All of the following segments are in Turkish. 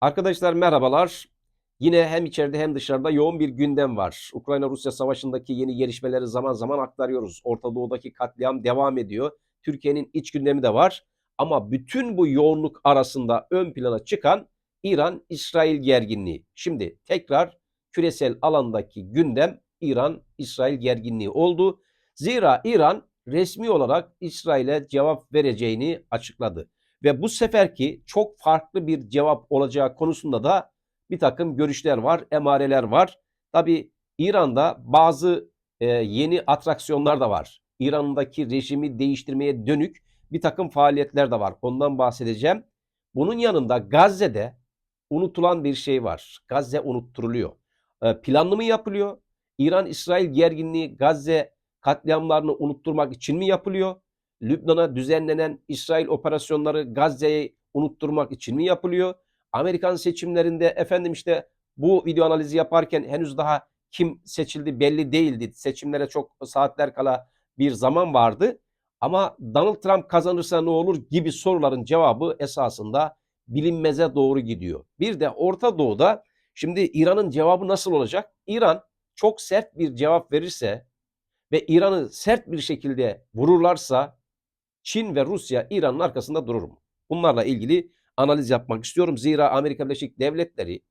Arkadaşlar merhabalar. Yine hem içeride hem dışarıda yoğun bir gündem var. Ukrayna-Rusya savaşındaki yeni gelişmeleri zaman zaman aktarıyoruz. Orta Doğu'daki katliam devam ediyor. Türkiye'nin iç gündemi de var. Ama bütün bu yoğunluk arasında ön plana çıkan İran-İsrail gerginliği. Şimdi tekrar küresel alandaki gündem İran-İsrail gerginliği oldu. Zira İran resmi olarak İsrail'e cevap vereceğini açıkladı. Ve bu seferki çok farklı bir cevap olacağı konusunda da bir takım görüşler var, emareler var. Tabi İran'da bazı e, yeni atraksiyonlar da var. İran'daki rejimi değiştirmeye dönük bir takım faaliyetler de var. Ondan bahsedeceğim. Bunun yanında Gazze'de unutulan bir şey var. Gazze unutturuluyor. E, planlı mı yapılıyor? İran-İsrail gerginliği Gazze katliamlarını unutturmak için mi yapılıyor? Lübnan'a düzenlenen İsrail operasyonları Gazze'yi unutturmak için mi yapılıyor? Amerikan seçimlerinde efendim işte bu video analizi yaparken henüz daha kim seçildi belli değildi. Seçimlere çok saatler kala bir zaman vardı. Ama Donald Trump kazanırsa ne olur gibi soruların cevabı esasında bilinmeze doğru gidiyor. Bir de Orta Doğu'da şimdi İran'ın cevabı nasıl olacak? İran çok sert bir cevap verirse ve İran'ı sert bir şekilde vururlarsa Çin ve Rusya İran'ın arkasında durur mu? Bunlarla ilgili analiz yapmak istiyorum. Zira Amerika Birleşik Devletleri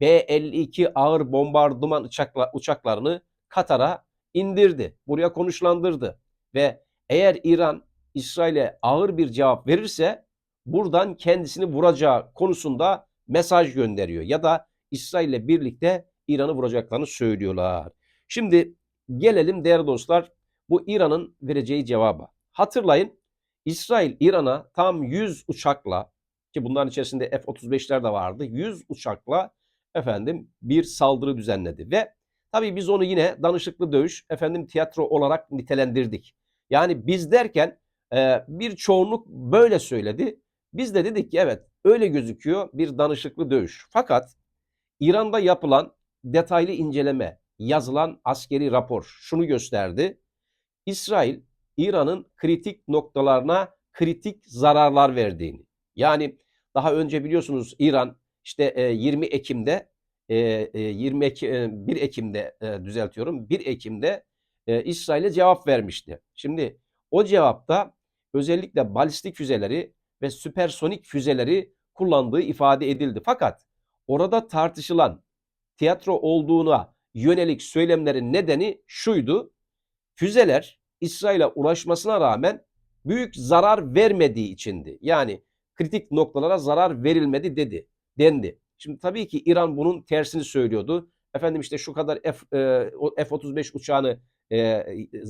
B-52 ağır bombardıman uçakla, uçaklarını Katar'a indirdi. Buraya konuşlandırdı. Ve eğer İran İsrail'e ağır bir cevap verirse buradan kendisini vuracağı konusunda mesaj gönderiyor. Ya da İsrail'le birlikte İran'ı vuracaklarını söylüyorlar. Şimdi gelelim değerli dostlar bu İran'ın vereceği cevaba. Hatırlayın İsrail İran'a tam 100 uçakla ki bunların içerisinde F-35'ler de vardı. 100 uçakla efendim bir saldırı düzenledi ve tabii biz onu yine danışıklı dövüş efendim tiyatro olarak nitelendirdik. Yani biz derken e, bir çoğunluk böyle söyledi. Biz de dedik ki evet öyle gözüküyor bir danışıklı dövüş. Fakat İran'da yapılan detaylı inceleme, yazılan askeri rapor şunu gösterdi. İsrail İran'ın kritik noktalarına kritik zararlar verdiğini. Yani daha önce biliyorsunuz İran işte 20 Ekim'de 20 Ekim, 1 Ekim'de e, düzeltiyorum 1 Ekim'de e, İsrail'e cevap vermişti. Şimdi o cevapta özellikle balistik füzeleri ve süpersonik füzeleri kullandığı ifade edildi. Fakat orada tartışılan tiyatro olduğuna yönelik söylemlerin nedeni şuydu. Füzeler İsrail'e ulaşmasına rağmen büyük zarar vermediği içindi. Yani kritik noktalara zarar verilmedi dedi, dendi. Şimdi tabii ki İran bunun tersini söylüyordu. Efendim işte şu kadar F, e, F-35 uçağını e,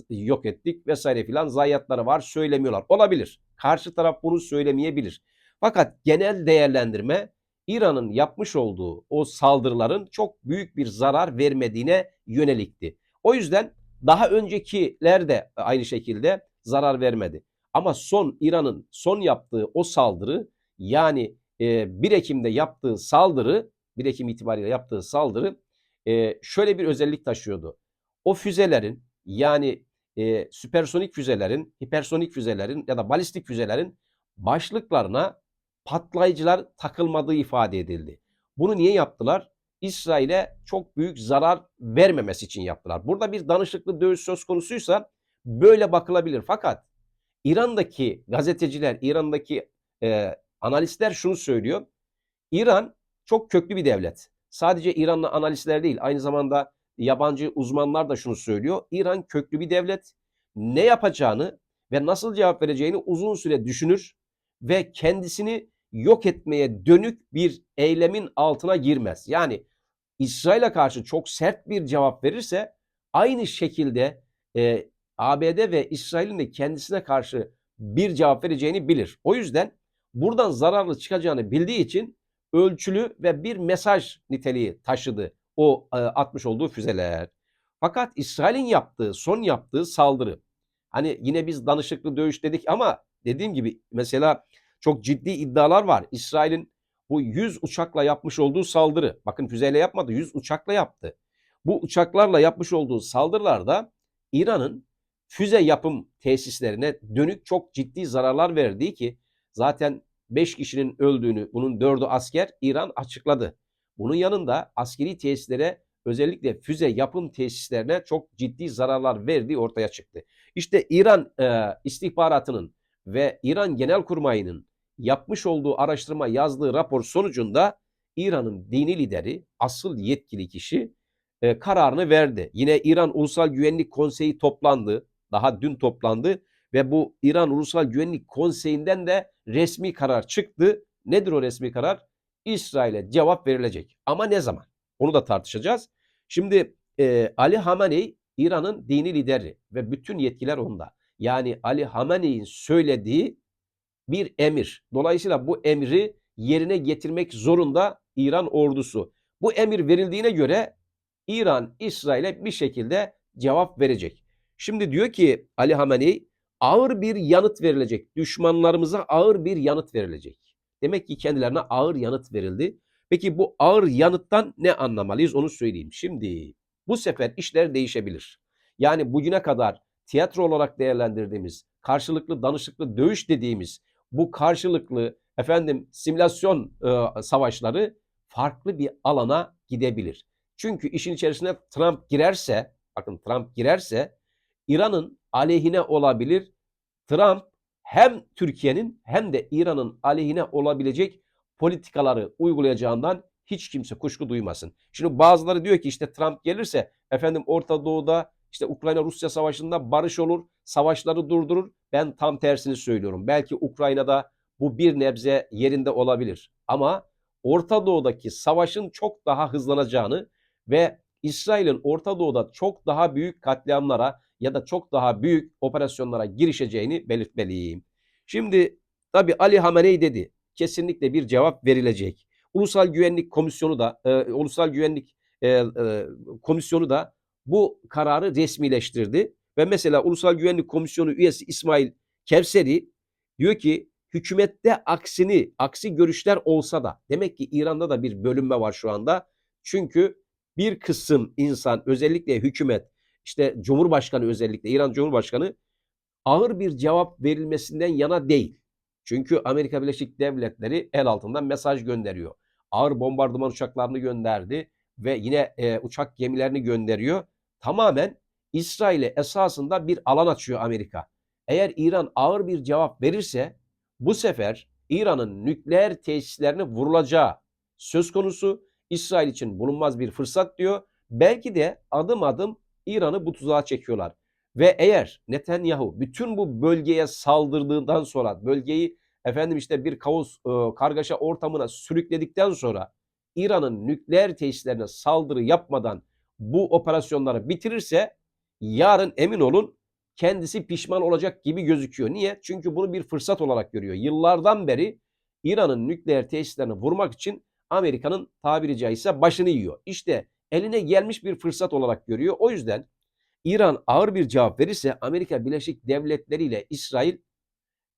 yok ettik vesaire filan zayiatları var söylemiyorlar. Olabilir. Karşı taraf bunu söylemeyebilir. Fakat genel değerlendirme İran'ın yapmış olduğu o saldırıların çok büyük bir zarar vermediğine yönelikti. O yüzden daha öncekiler de aynı şekilde zarar vermedi. Ama son İran'ın son yaptığı o saldırı yani e, 1 Ekim'de yaptığı saldırı 1 Ekim itibariyle yaptığı saldırı e, şöyle bir özellik taşıyordu. O füzelerin yani e, süpersonik füzelerin, hipersonik füzelerin ya da balistik füzelerin başlıklarına patlayıcılar takılmadığı ifade edildi. Bunu niye yaptılar? İsrail'e çok büyük zarar vermemesi için yaptılar. Burada bir danışıklı dövüş söz konusuysa böyle bakılabilir. Fakat İran'daki gazeteciler, İran'daki e, analistler şunu söylüyor. İran çok köklü bir devlet. Sadece İranlı analistler değil, aynı zamanda yabancı uzmanlar da şunu söylüyor. İran köklü bir devlet. Ne yapacağını ve nasıl cevap vereceğini uzun süre düşünür ve kendisini yok etmeye dönük bir eylemin altına girmez. Yani İsrail'e karşı çok sert bir cevap verirse aynı şekilde e, ABD ve İsrail'in de kendisine karşı bir cevap vereceğini bilir. O yüzden buradan zararlı çıkacağını bildiği için ölçülü ve bir mesaj niteliği taşıdı o e, atmış olduğu füzeler. Fakat İsrail'in yaptığı, son yaptığı saldırı. Hani yine biz danışıklı dövüş dedik ama dediğim gibi mesela çok ciddi iddialar var. İsrail'in bu 100 uçakla yapmış olduğu saldırı. Bakın füzeyle yapmadı, 100 uçakla yaptı. Bu uçaklarla yapmış olduğu saldırılarda İran'ın füze yapım tesislerine dönük çok ciddi zararlar verdiği ki zaten 5 kişinin öldüğünü, bunun 4'ü asker İran açıkladı. Bunun yanında askeri tesislere özellikle füze yapım tesislerine çok ciddi zararlar verdiği ortaya çıktı. İşte İran e, istihbaratının ve İran Genelkurmayı'nın yapmış olduğu araştırma yazdığı rapor sonucunda İran'ın dini lideri, asıl yetkili kişi e, kararını verdi. Yine İran Ulusal Güvenlik Konseyi toplandı. Daha dün toplandı ve bu İran Ulusal Güvenlik Konseyi'nden de resmi karar çıktı. Nedir o resmi karar? İsrail'e cevap verilecek. Ama ne zaman? Onu da tartışacağız. Şimdi e, Ali Hamenei İran'ın dini lideri ve bütün yetkiler onda. Yani Ali Hamenei'nin söylediği bir emir. Dolayısıyla bu emri yerine getirmek zorunda İran ordusu. Bu emir verildiğine göre İran İsrail'e bir şekilde cevap verecek. Şimdi diyor ki Ali Hamenei ağır bir yanıt verilecek. Düşmanlarımıza ağır bir yanıt verilecek. Demek ki kendilerine ağır yanıt verildi. Peki bu ağır yanıttan ne anlamalıyız onu söyleyeyim. Şimdi bu sefer işler değişebilir. Yani bugüne kadar tiyatro olarak değerlendirdiğimiz, karşılıklı danışıklı dövüş dediğimiz bu karşılıklı efendim simülasyon e, savaşları farklı bir alana gidebilir. Çünkü işin içerisine Trump girerse, bakın Trump girerse İran'ın aleyhine olabilir. Trump hem Türkiye'nin hem de İran'ın aleyhine olabilecek politikaları uygulayacağından hiç kimse kuşku duymasın. Şimdi bazıları diyor ki işte Trump gelirse efendim Orta Doğu'da işte Ukrayna-Rusya savaşında barış olur, savaşları durdurur. Ben tam tersini söylüyorum. Belki Ukrayna'da bu bir nebze yerinde olabilir. Ama Orta Doğu'daki savaşın çok daha hızlanacağını ve İsrail'in Orta Doğu'da çok daha büyük katliamlara ya da çok daha büyük operasyonlara girişeceğini belirtmeliyim. Şimdi tabi Ali Hamenei dedi kesinlikle bir cevap verilecek. Ulusal Güvenlik Komisyonu da e, Ulusal Güvenlik e, e, Komisyonu da bu kararı resmileştirdi ve mesela Ulusal Güvenlik Komisyonu üyesi İsmail Kevseri diyor ki hükümette aksini, aksi görüşler olsa da demek ki İran'da da bir bölünme var şu anda. Çünkü bir kısım insan özellikle hükümet işte Cumhurbaşkanı özellikle İran Cumhurbaşkanı ağır bir cevap verilmesinden yana değil. Çünkü Amerika Birleşik Devletleri el altından mesaj gönderiyor. Ağır bombardıman uçaklarını gönderdi ve yine e, uçak gemilerini gönderiyor. Tamamen İsrail'e esasında bir alan açıyor Amerika. Eğer İran ağır bir cevap verirse bu sefer İran'ın nükleer tesislerine vurulacağı söz konusu İsrail için bulunmaz bir fırsat diyor. Belki de adım adım İran'ı bu tuzağa çekiyorlar. Ve eğer Netanyahu bütün bu bölgeye saldırdığından sonra bölgeyi efendim işte bir kaos e, kargaşa ortamına sürükledikten sonra İran'ın nükleer tesislerine saldırı yapmadan bu operasyonları bitirirse yarın emin olun kendisi pişman olacak gibi gözüküyor. Niye? Çünkü bunu bir fırsat olarak görüyor. Yıllardan beri İran'ın nükleer tesislerini vurmak için Amerika'nın tabiri caizse başını yiyor. İşte eline gelmiş bir fırsat olarak görüyor. O yüzden İran ağır bir cevap verirse Amerika Birleşik Devletleri ile İsrail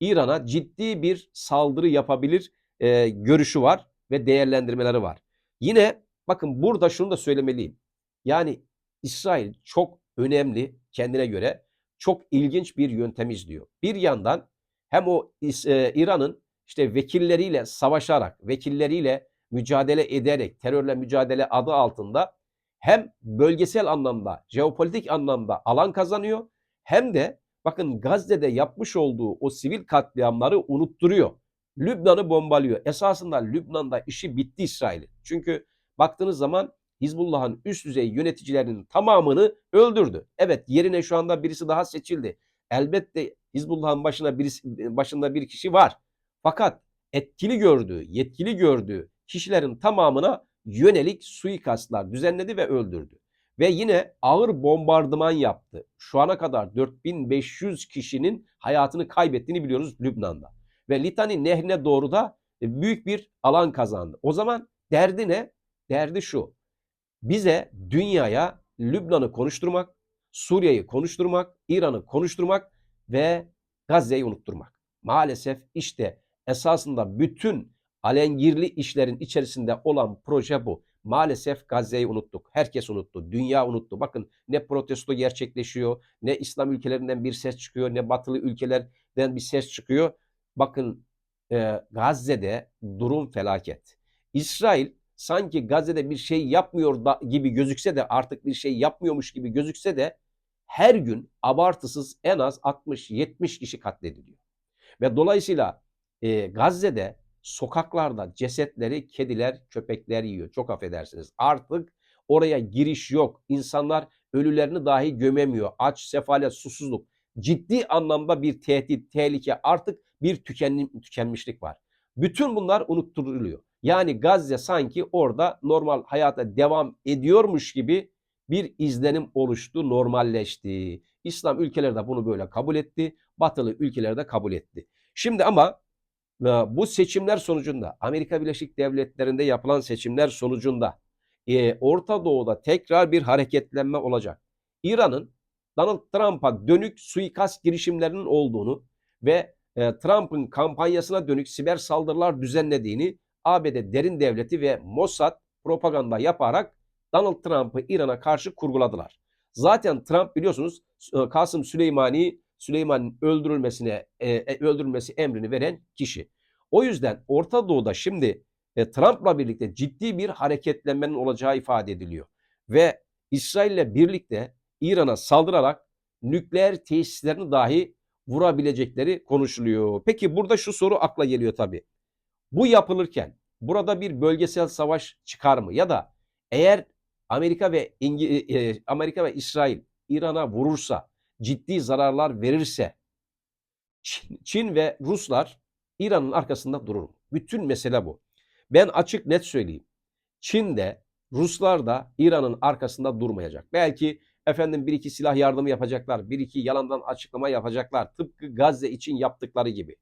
İran'a ciddi bir saldırı yapabilir e, görüşü var ve değerlendirmeleri var. Yine bakın burada şunu da söylemeliyim. Yani İsrail çok önemli kendine göre çok ilginç bir yöntem izliyor. Bir yandan hem o e, İran'ın işte vekilleriyle savaşarak, vekilleriyle mücadele ederek, terörle mücadele adı altında hem bölgesel anlamda, jeopolitik anlamda alan kazanıyor hem de bakın Gazze'de yapmış olduğu o sivil katliamları unutturuyor. Lübnan'ı bombalıyor. Esasında Lübnan'da işi bitti İsrail'in. Çünkü baktığınız zaman Hizbullah'ın üst düzey yöneticilerinin tamamını öldürdü. Evet yerine şu anda birisi daha seçildi. Elbette Hizbullah'ın başına birisi, başında bir kişi var. Fakat etkili gördüğü, yetkili gördüğü kişilerin tamamına yönelik suikastlar düzenledi ve öldürdü. Ve yine ağır bombardıman yaptı. Şu ana kadar 4500 kişinin hayatını kaybettiğini biliyoruz Lübnan'da. Ve Litani nehrine doğru da büyük bir alan kazandı. O zaman derdi ne? Derdi şu. Bize dünyaya Lübnan'ı konuşturmak, Suriye'yi konuşturmak, İran'ı konuşturmak ve Gazze'yi unutturmak. Maalesef işte esasında bütün alengirli işlerin içerisinde olan proje bu. Maalesef Gazze'yi unuttuk. Herkes unuttu. Dünya unuttu. Bakın ne protesto gerçekleşiyor, ne İslam ülkelerinden bir ses çıkıyor, ne batılı ülkelerden bir ses çıkıyor. Bakın e, Gazze'de durum felaket. İsrail sanki Gazze'de bir şey yapmıyor da, gibi gözükse de artık bir şey yapmıyormuş gibi gözükse de her gün abartısız en az 60-70 kişi katlediliyor. Ve dolayısıyla e, Gazze'de sokaklarda cesetleri kediler, köpekler yiyor. Çok affedersiniz. Artık oraya giriş yok. İnsanlar ölülerini dahi gömemiyor. Aç, sefalet, susuzluk. Ciddi anlamda bir tehdit, tehlike artık bir tükenim, tükenmişlik var. Bütün bunlar unutturuluyor. Yani Gazze sanki orada normal hayata devam ediyormuş gibi bir izlenim oluştu, normalleşti. İslam ülkeleri de bunu böyle kabul etti. Batılı ülkeler de kabul etti. Şimdi ama e, bu seçimler sonucunda Amerika Birleşik Devletleri'nde yapılan seçimler sonucunda e, Orta Doğu'da tekrar bir hareketlenme olacak. İran'ın Donald Trump'a dönük suikast girişimlerinin olduğunu ve e, Trump'ın kampanyasına dönük siber saldırılar düzenlediğini ABD derin devleti ve Mossad propaganda yaparak Donald Trump'ı İran'a karşı kurguladılar. Zaten Trump biliyorsunuz e, Kasım Süleymani Süleyman'ın öldürülmesine e, e, öldürülmesi emrini veren kişi. O yüzden Orta Doğu'da şimdi e, Trump'la birlikte ciddi bir hareketlenmenin olacağı ifade ediliyor. Ve İsrail'le birlikte İran'a saldırarak nükleer tesislerini dahi vurabilecekleri konuşuluyor. Peki burada şu soru akla geliyor tabii. Bu yapılırken burada bir bölgesel savaş çıkar mı? Ya da eğer Amerika ve İngi e, Amerika ve İsrail İran'a vurursa, ciddi zararlar verirse Çin, Çin ve Ruslar İran'ın arkasında durur mu? Bütün mesele bu. Ben açık net söyleyeyim. Çin de Ruslar da İran'ın arkasında durmayacak. Belki efendim bir iki silah yardımı yapacaklar, bir iki yalandan açıklama yapacaklar. Tıpkı Gazze için yaptıkları gibi.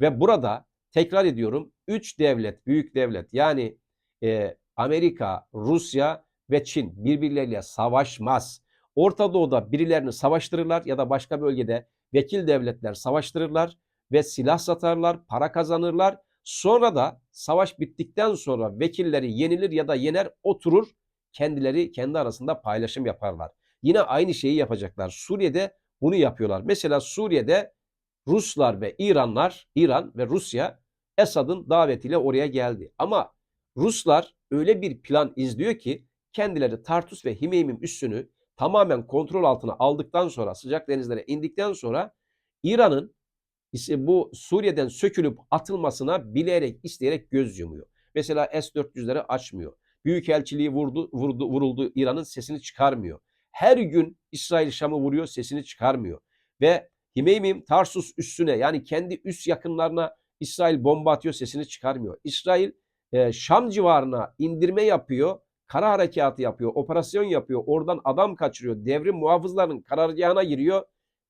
Ve burada tekrar ediyorum üç devlet, büyük devlet yani e, Amerika, Rusya ve Çin birbirleriyle savaşmaz. Orta Doğu'da birilerini savaştırırlar ya da başka bölgede vekil devletler savaştırırlar ve silah satarlar, para kazanırlar. Sonra da savaş bittikten sonra vekilleri yenilir ya da yener oturur kendileri kendi arasında paylaşım yaparlar. Yine aynı şeyi yapacaklar. Suriye'de bunu yapıyorlar. Mesela Suriye'de Ruslar ve İranlar, İran ve Rusya Esad'ın davetiyle oraya geldi. Ama Ruslar öyle bir plan izliyor ki kendileri Tartus ve Himeymim üssünü tamamen kontrol altına aldıktan sonra sıcak denizlere indikten sonra İran'ın bu Suriye'den sökülüp atılmasına bilerek isteyerek göz yumuyor. Mesela S-400'leri açmıyor. Büyükelçiliği vurdu, vurdu, vuruldu İran'ın sesini çıkarmıyor. Her gün İsrail Şam'ı vuruyor sesini çıkarmıyor. Ve Himeymim Tarsus üssüne yani kendi üst yakınlarına İsrail bomba atıyor sesini çıkarmıyor. İsrail e, Şam civarına indirme yapıyor. Kara harekatı yapıyor, operasyon yapıyor, oradan adam kaçırıyor, devrim muhafızlarının karargahına giriyor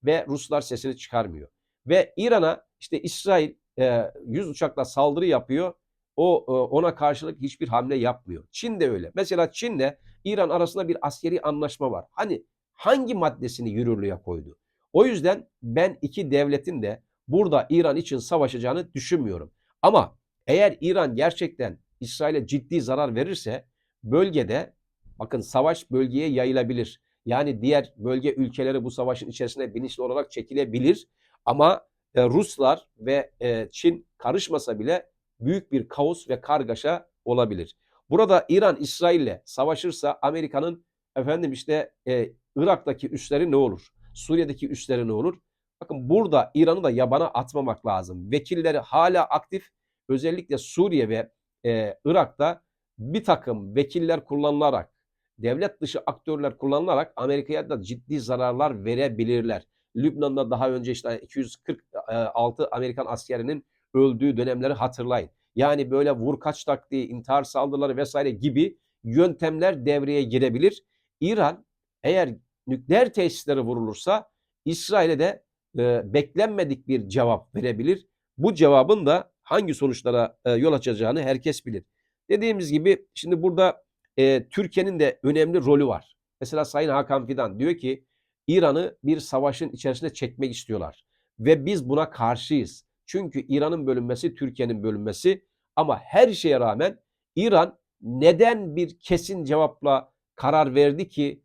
ve Ruslar sesini çıkarmıyor. Ve İran'a işte İsrail e, 100 uçakla saldırı yapıyor. O e, ona karşılık hiçbir hamle yapmıyor. Çin de öyle. Mesela Çin'le İran arasında bir askeri anlaşma var. Hani hangi maddesini yürürlüğe koydu? O yüzden ben iki devletin de burada İran için savaşacağını düşünmüyorum. Ama eğer İran gerçekten İsrail'e ciddi zarar verirse bölgede bakın savaş bölgeye yayılabilir. Yani diğer bölge ülkeleri bu savaşın içerisine bilinçli olarak çekilebilir. Ama e, Ruslar ve e, Çin karışmasa bile büyük bir kaos ve kargaşa olabilir. Burada İran İsrail'le savaşırsa Amerika'nın efendim işte e, Irak'taki üsleri ne olur? Suriye'deki üsleri ne olur? Bakın burada İran'ı da yabana atmamak lazım. Vekilleri hala aktif. Özellikle Suriye ve e, Irak'ta bir takım vekiller kullanılarak, devlet dışı aktörler kullanılarak Amerika'ya da ciddi zararlar verebilirler. Lübnan'da daha önce işte 246 Amerikan askerinin öldüğü dönemleri hatırlayın. Yani böyle vur kaç taktiği, intihar saldırıları vesaire gibi yöntemler devreye girebilir. İran eğer nükleer tesisleri vurulursa İsrail'e de e, beklenmedik bir cevap verebilir. Bu cevabın da hangi sonuçlara e, yol açacağını herkes bilir. Dediğimiz gibi şimdi burada e, Türkiye'nin de önemli rolü var. Mesela Sayın Hakan Fidan diyor ki İran'ı bir savaşın içerisine çekmek istiyorlar. Ve biz buna karşıyız. Çünkü İran'ın bölünmesi Türkiye'nin bölünmesi ama her şeye rağmen İran neden bir kesin cevapla karar verdi ki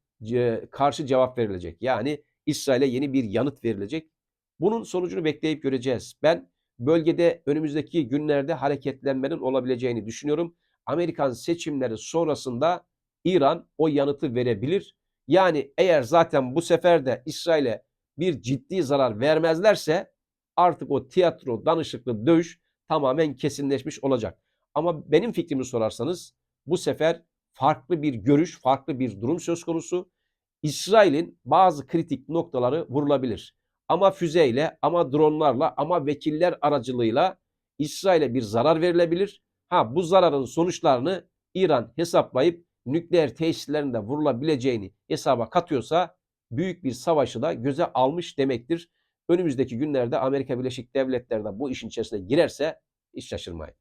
karşı cevap verilecek? Yani İsrail'e yeni bir yanıt verilecek. Bunun sonucunu bekleyip göreceğiz. Ben bölgede önümüzdeki günlerde hareketlenmenin olabileceğini düşünüyorum. Amerikan seçimleri sonrasında İran o yanıtı verebilir. Yani eğer zaten bu sefer de İsrail'e bir ciddi zarar vermezlerse artık o tiyatro, danışıklı dövüş tamamen kesinleşmiş olacak. Ama benim fikrimi sorarsanız bu sefer farklı bir görüş, farklı bir durum söz konusu. İsrail'in bazı kritik noktaları vurulabilir. Ama füzeyle, ama dronlarla, ama vekiller aracılığıyla İsrail'e bir zarar verilebilir. Ha bu zararın sonuçlarını İran hesaplayıp nükleer tesislerinde vurulabileceğini hesaba katıyorsa büyük bir savaşı da göze almış demektir. Önümüzdeki günlerde Amerika Birleşik Devletleri de bu işin içerisine girerse hiç şaşırmayın.